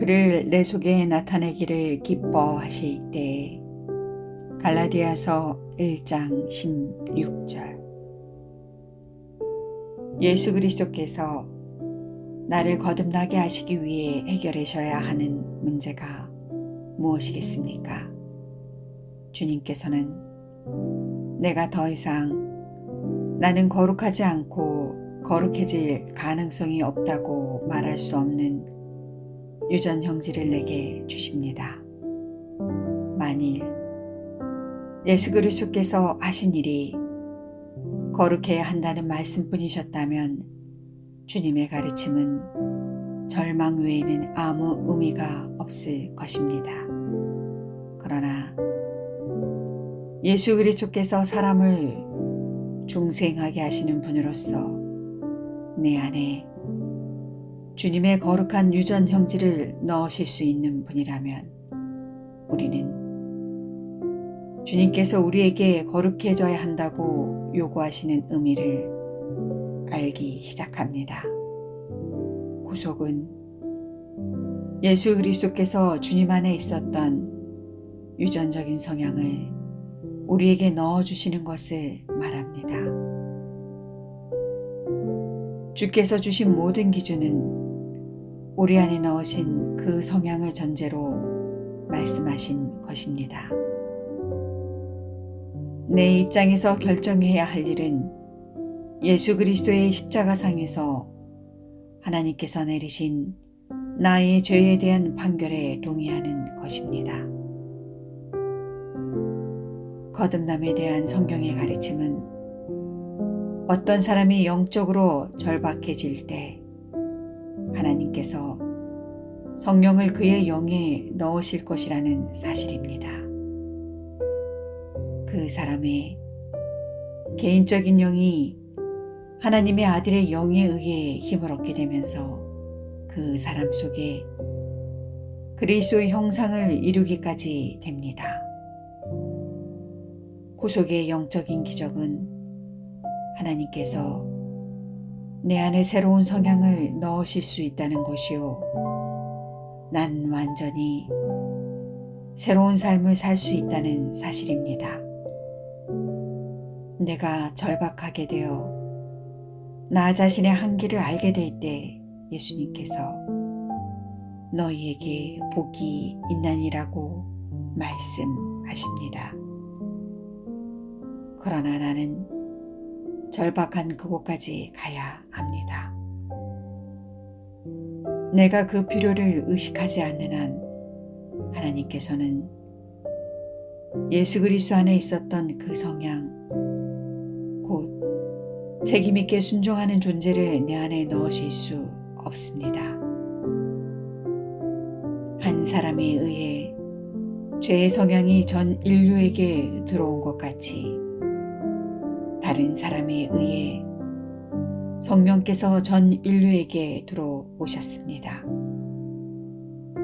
그를 내 속에 나타내기를 기뻐하실 때 갈라디아서 1장 16절 예수 그리스도께서 나를 거듭나게 하시기 위해 해결하셔야 하는 문제가 무엇이겠습니까? 주님께서는 내가 더 이상 나는 거룩하지 않고 거룩해질 가능성이 없다고 말할 수 없는 유전 형질을 내게 주십니다. 만일 예수 그리스도께서 하신 일이 거룩해야 한다는 말씀뿐이셨다면 주님의 가르침은 절망 외에는 아무 의미가 없을 것입니다. 그러나 예수 그리스도께서 사람을 중생하게 하시는 분으로서 내 안에 주님의 거룩한 유전 형질을 넣으실 수 있는 분이라면 우리는 주님께서 우리에게 거룩해져야 한다고 요구하시는 의미를 알기 시작합니다. 구속은 예수 그리스도께서 주님 안에 있었던 유전적인 성향을 우리에게 넣어주시는 것을 말합니다. 주께서 주신 모든 기준은 우리 안에 넣으신 그 성향을 전제로 말씀하신 것입니다. 내 입장에서 결정해야 할 일은 예수 그리스도의 십자가상에서 하나님께서 내리신 나의 죄에 대한 판결에 동의하는 것입니다. 거듭남에 대한 성경의 가르침은 어떤 사람이 영적으로 절박해질 때 하나님께서 성령을 그의 영에 넣으실 것이라는 사실입니다. 그 사람의 개인적인 영이 하나님의 아들의 영에 의해 힘을 얻게 되면서 그 사람 속에 그리스도의 형상을 이루기까지 됩니다. 구속의 영적인 기적은 하나님께서 내 안에 새로운 성향을 넣으실 수 있다는 것이요. 난 완전히 새로운 삶을 살 수 있다는 사실입니다. 내가 절박하게 되어 나 자신의 한계를 알게 될 때 예수님께서 너희에게 복이 있나니라고 말씀하십니다. 그러나 나는 절박한 그곳까지 가야 합니다. 내가 그 필요를 의식하지 않는 한 하나님께서는 예수 그리스도 안에 있었던 그 성향, 곧 책임있게 순종하는 존재를 내 안에 넣으실 수 없습니다. 한 사람에 의해 죄의 성향이 전 인류에게 들어온 것 같이 다른 사람에 의해 성령께서 전 인류에게 들어오셨습니다.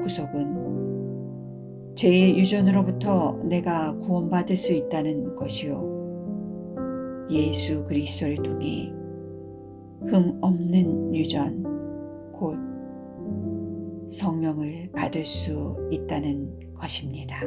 구속은 죄의 유전으로부터 내가 구원받을 수 있다는 것이요. 예수 그리스도를 통해 흠 없는 유전, 곧 성령을 받을 수 있다는 것입니다.